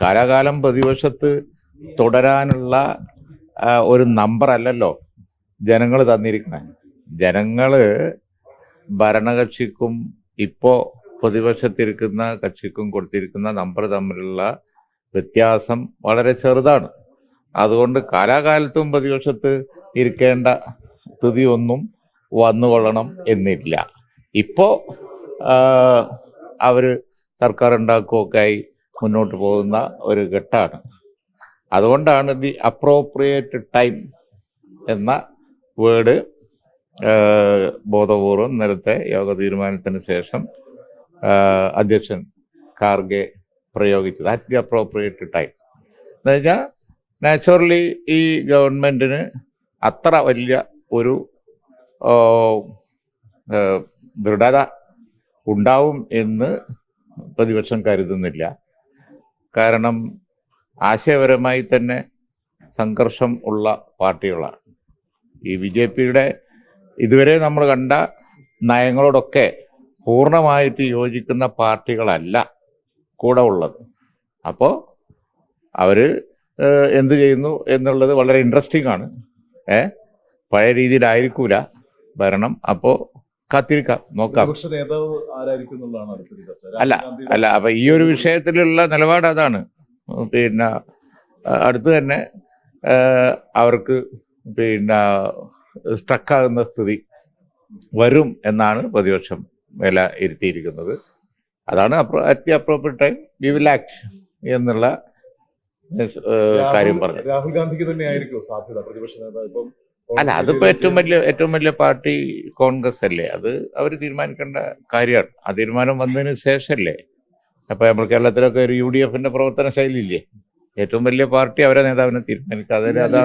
കാലാകാലം പ്രതിപക്ഷത്ത് തുടരാനുള്ള ഒരു നമ്പർ അല്ലല്ലോ ജനങ്ങൾ തന്നിരിക്കണേ. ജനങ്ങൾ ഭരണകക്ഷിക്കും ഇപ്പോൾ പ്രതിപക്ഷത്തിരിക്കുന്ന കക്ഷിക്കും കൊടുത്തിരിക്കുന്ന നമ്പർ തമ്മിലുള്ള വ്യത്യാസം വളരെ ചെറുതാണ്. അതുകൊണ്ട് കാലാകാലത്തും പ്രതിപക്ഷത്ത് ഇരിക്കേണ്ട സ്ഥിതിയൊന്നും വന്നുകൊള്ളണം എന്നില്ല. ഇപ്പോൾ അവർ സർക്കാർ ഉണ്ടാക്കുകയൊക്കെ ആയി. മുന്നോട്ട് പോകുന്ന ഒരു ഘട്ടമാണ് അതുകൊണ്ടാണ് ദി അപ്രോപ്രിയേറ്റ് ടൈം എന്ന വേർഡ് ബോധപൂർവം നേരത്തെ യോഗ തീരുമാനത്തിന് ശേഷം അധ്യക്ഷൻ കാർഗെ പ്രയോഗിച്ചത്. അറ്റ് ദി അപ്രോപ്രിയേറ്റ് ടൈം എന്ന് വെച്ചാൽ നാച്ചുറലി ഈ ഗവൺമെന്റിന് അത്ര വലിയ ഒരു ദൃഢത ഉണ്ടാവും എന്ന് പ്രതിപക്ഷം കരുതുന്നില്ല. കാരണം ആശയപരമായി തന്നെ സംഘർഷം ഉള്ള പാർട്ടികളാണ്. ഈ ബി ജെ പിയുടെ ഇതുവരെ നമ്മൾ കണ്ട നയങ്ങളോടൊക്കെ പൂർണമായിട്ട് യോജിക്കുന്ന പാർട്ടികളല്ല കൂടെ ഉള്ളത്. അപ്പോൾ അവർ എന്ത് ചെയ്യുന്നു എന്നുള്ളത് വളരെ ഇൻട്രസ്റ്റിംഗ് ആണ്. ഏ പഴയ രീതിയിലായിരിക്കൂല ഭരണം. അപ്പോൾ കാത്തിരിക്കാം നോക്കാം. അല്ല, അല്ല അപ്പൊ ഈ ഒരു വിഷയത്തിലുള്ള നിലപാട് അതാണ്. പിന്നെ അടുത്ത് തന്നെ അവർക്ക് പിന്നെ സ്ട്രക്കാകുന്ന സ്ഥിതി വരും എന്നാണ് പ്രതിപക്ഷം വില ഇരുത്തിയിരിക്കുന്നത്. അതാണ് at appropriate time we will act എന്നുള്ള കാര്യം പറഞ്ഞു രാഹുൽ ഗാന്ധിക്ക് തന്നെ ആയിരിക്കും സാധ്യത പ്രതിപക്ഷ നേതാവ്? ഇപ്പം അല്ല അതിപ്പോ ഏറ്റവും വലിയ ഏറ്റവും വലിയ പാർട്ടി കോൺഗ്രസ് അല്ലേ? അത് അവർ തീരുമാനിക്കേണ്ട കാര്യമാണ്. ആ തീരുമാനം വന്നതിന് ശേഷമല്ലേ? അപ്പൊ നമ്മൾ കേരളത്തിലൊക്കെ ഒരു യു ഡി എഫിന്റെ പ്രവർത്തന ശൈലി ഇല്ലേ ഏറ്റവും വലിയ പാർട്ടി അവരെ നേതാവിനെ തീരുമാനിക്കുക. അതായത് അത്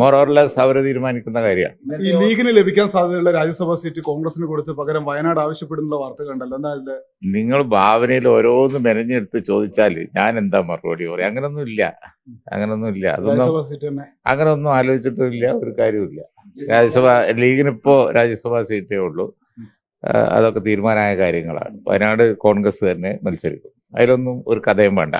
മോറോർലെസ് അവരെ അവർ തീരുമാനിക്കുന്ന കാര്യമാണ്. ഈ ലീഗിന് ലഭിക്കാൻ സാധ്യതയുള്ള രാജ്യസഭാ സീറ്റ് കോൺഗ്രസിന് കൊടുത്ത് പകരം വയനാട് ആവശ്യപ്പെടുന്ന വാർത്ത കണ്ടല്ലോ. എന്താ നിങ്ങൾ ഭാവനയിൽ ഓരോന്ന് മെനഞ്ഞെടുത്ത് ചോദിച്ചാൽ ഞാൻ എന്താ മറുപടി പറയും? അങ്ങനൊന്നും ഇല്ല. അങ്ങനൊന്നും ഇല്ല. അതൊന്നും അങ്ങനൊന്നും ആലോചിച്ചിട്ടില്ല തന്നെ. അങ്ങനെ ഒന്നും ആലോചിച്ചിട്ടുമില്ല ഒരു കാര്യമില്ല രാജ്യസഭ ലീഗിനിപ്പോ രാജ്യസഭാ സീറ്റേ ഉള്ളൂ. അതൊക്കെ തീരുമാനമായ കാര്യങ്ങളാണ്. വയനാട് കോൺഗ്രസ് തന്നെ മത്സരിക്കും. അതിലൊന്നും ഒരു കഥയും വേണ്ട.